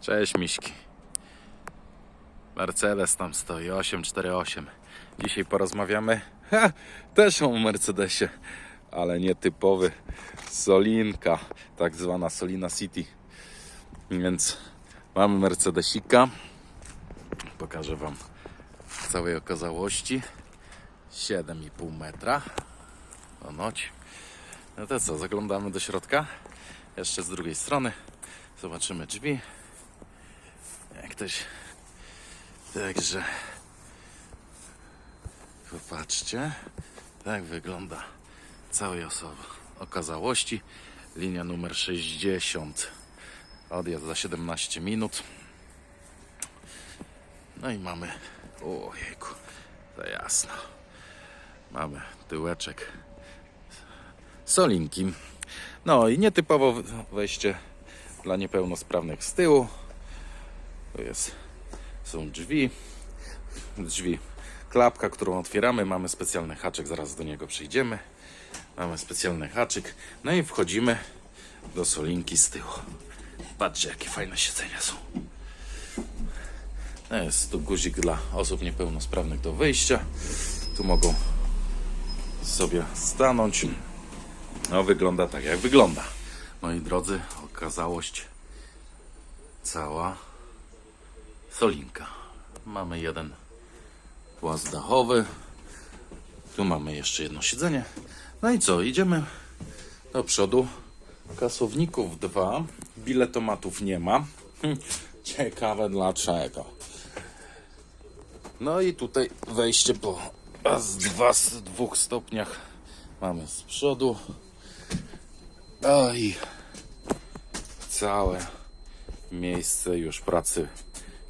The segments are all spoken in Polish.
Cześć Miśki. Mercedes tam stoi, 848. Dzisiaj porozmawiamy ha, też o Mercedesie, ale nietypowy. Solinka, tak zwana Solina City. Więc mamy Mercedesika. Pokażę Wam całej okazałości. 7,5 metra. Ponoć. No to co, zaglądamy do środka. Jeszcze z drugiej strony. Zobaczymy drzwi. Ktoś. Także. Popatrzcie. Tak wygląda całej osoby. Okazałości. Linia numer 60. Odjazd za 17 minut. No i mamy. Ojejku, to jasno. Mamy tyłeczek solinki. No i nietypowo wejście dla niepełnosprawnych z tyłu. To jest, są drzwi. Drzwi. Klapka, którą otwieramy. Mamy specjalny haczyk, zaraz do niego przejdziemy. Mamy specjalny haczyk. No i wchodzimy do solinki z tyłu. Patrzcie, jakie fajne siedzenia są. No jest tu guzik dla osób niepełnosprawnych do wyjścia. Tu mogą sobie stanąć. No wygląda tak jak wygląda. Moi drodzy, okazałość cała solinka. Mamy jeden płas dachowy. Tu mamy jeszcze jedno siedzenie. No i co, idziemy do przodu. Kasowników dwa. Biletomatów nie ma. Ciekawe dlaczego. No i tutaj wejście po raz, dwa, z dwóch stopniach mamy z przodu. No i całe miejsce już pracy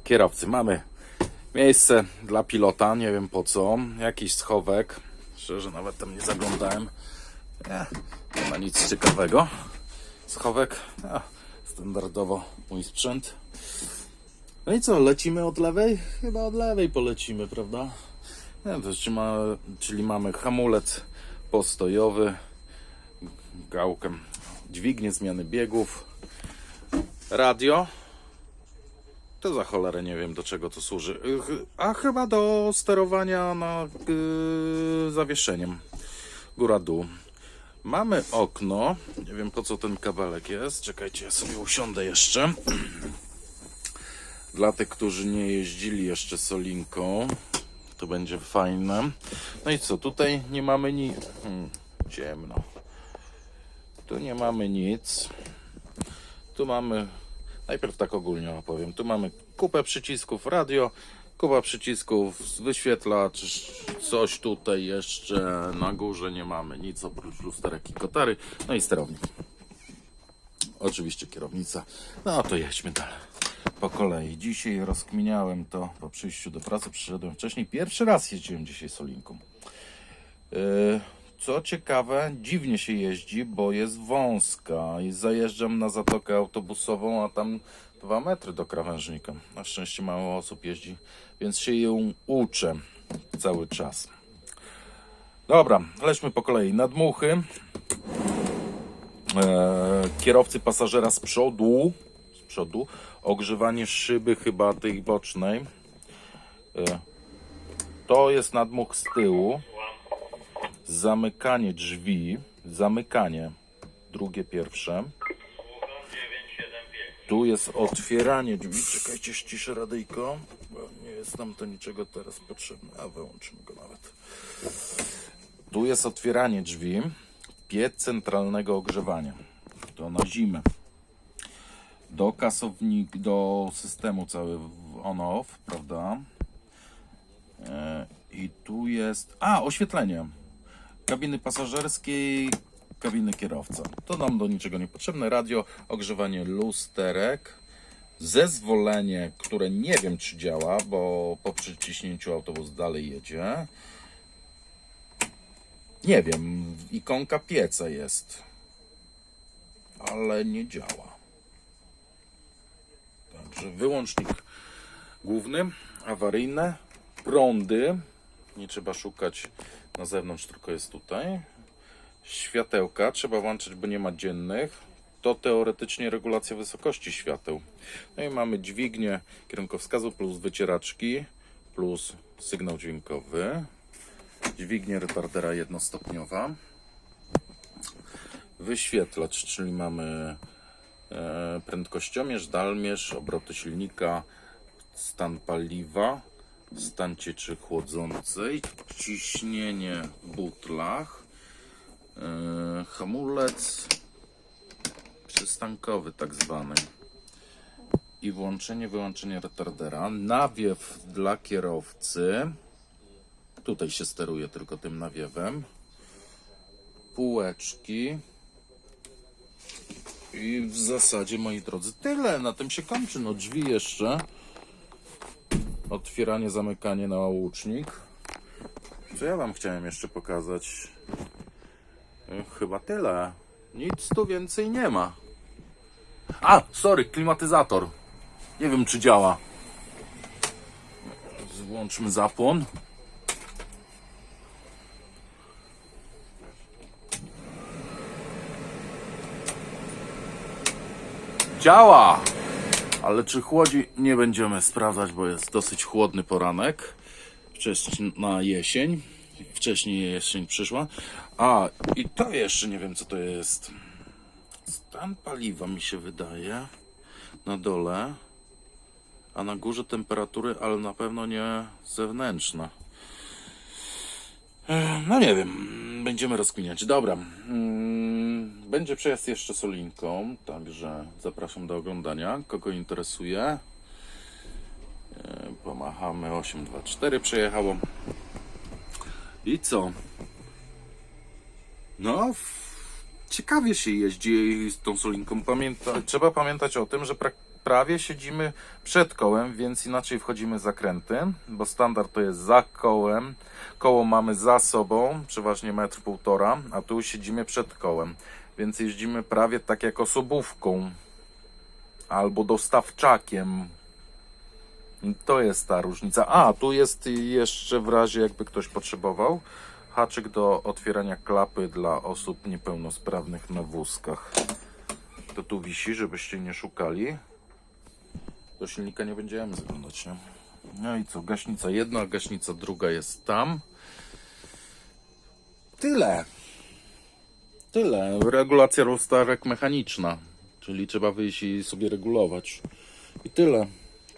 kierowcy. Mamy miejsce dla pilota, nie wiem po co. Jakiś schowek. Szczerze nawet tam nie zaglądałem. Nie, nie ma nic ciekawego. Schowek. A, standardowo mój sprzęt. No i co, lecimy od lewej? Chyba od lewej polecimy, prawda? Nie, to czyli, ma, czyli mamy hamulec postojowy, gałkę, dźwignię zmiany biegów, radio. To za cholerę nie wiem do czego to służy. A chyba do sterowania na yy, zawieszeniem. Góra-dół. Mamy okno. Nie wiem po co ten kabelek jest. Czekajcie, ja sobie usiądę jeszcze. Dla tych, którzy nie jeździli jeszcze solinką, to będzie fajne. No i co, tutaj nie mamy nic. Hmm, ciemno. Tu nie mamy nic. Tu mamy. Najpierw tak ogólnie opowiem. Tu mamy kupę przycisków radio, kupa przycisków wyświetlacz, coś tutaj jeszcze na górze nie mamy nic oprócz lusterek i kotary, no i sterownik. Oczywiście kierownica. No to jedźmy dalej. Po kolei. Dzisiaj rozkminiałem to po przyjściu do pracy. Przyszedłem wcześniej. Pierwszy raz jeździłem dzisiaj solinką. Yy, Co ciekawe, dziwnie się jeździ, bo jest wąska i zajeżdżam na zatokę autobusową, a tam dwa metry do krawężnika. Na szczęście mało osób jeździ, więc się ją uczę cały czas. Dobra, lećmy po kolei. Nadmuchy. E, kierowcy pasażera z przodu, z przodu, ogrzewanie szyby chyba tej bocznej. E, to jest nadmuch z tyłu. Zamykanie drzwi, zamykanie, drugie pierwsze. Tu jest otwieranie drzwi. Czekajcie, ściszę radyjko, bo nie jest nam to niczego teraz potrzebne. A wyłączymy go nawet. Tu jest otwieranie drzwi. Piec centralnego ogrzewania. To na zimę. Do kasownik, do systemu cały on-off, prawda? E, I tu jest. A, oświetlenie. Kabiny pasażerskiej, kabiny kierowca. To nam do niczego nie potrzebne. Radio, ogrzewanie lusterek. Zezwolenie, które nie wiem czy działa, bo po przyciśnięciu autobus dalej jedzie. Nie wiem, ikonka pieca jest, ale nie działa. Także wyłącznik główny, awaryjne, prądy. Nie trzeba szukać na zewnątrz, tylko jest tutaj. Światełka trzeba włączyć, bo nie ma dziennych. to teoretycznie regulacja wysokości świateł. No i mamy dźwignię kierunkowskazu plus wycieraczki plus sygnał dźwiękowy. Dźwignię retardera jednostopniowa. Wyświetlacz, czyli mamy e, prędkościomierz, dalmierz, obroty silnika, stan paliwa, stan cieczy chłodzącej, ciśnienie w butlach, e, hamulec przystankowy tak zwany. I włączenie, wyłączenie retardera, nawiew dla kierowcy, tutaj się steruje tylko tym nawiewem, półeczki, i w zasadzie, moi drodzy, tyle. Na tym się kończy. No drzwi jeszcze. Otwieranie, zamykanie na łucznik. Co ja wam chciałem jeszcze pokazać? E, Chyba tyle. Nic tu więcej nie ma. A, sorry, klimatyzator. Nie wiem, czy działa. Włączmy zapłon. Działa! Ale czy chłodzi? Nie będziemy sprawdzać, bo jest dosyć chłodny poranek. Wcześna jesień. Wcześniej jesień przyszła. A, i to jeszcze nie wiem, co to jest. Stan paliwa mi się wydaje. Na dole. A na górze temperatury, ale na pewno nie zewnętrzna. E, No nie wiem, będziemy rozkminiać. Dobra, mm, będzie przejazd jeszcze solinką, także zapraszam do oglądania. Kogo interesuje, E, pomachamy 824 przejechało. I co? No, ciekawie się jeździ z tą solinką. Pamięta, trzeba pamiętać o tym, że pra, prawie siedzimy przed kołem, więc inaczej wchodzimy zakręty, bo standard to jest za kołem. Koło mamy za sobą, przeważnie metr półtora, a tu siedzimy przed kołem, więc jeździmy prawie tak jak osobówką albo dostawczakiem. I to jest ta różnica. A, tu jest jeszcze w razie jakby ktoś potrzebował haczyk do otwierania klapy dla osób niepełnosprawnych na wózkach. To tu wisi, żebyście nie szukali. Do silnika nie będziemy zaglądać, nie? No i co, gaśnica jedna, gaśnica druga jest tam. Tyle. Tyle. Regulacja rozstawek mechaniczna, czyli trzeba wyjść i sobie regulować. I tyle.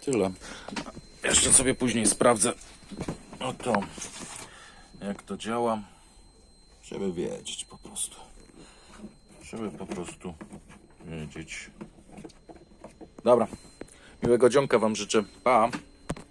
Tyle. Jeszcze sobie później sprawdzę. No to jak to działa, żeby wiedzieć po prostu. Żeby po prostu wiedzieć. Dobra. Miłego dzionka Wam życzę. Pa.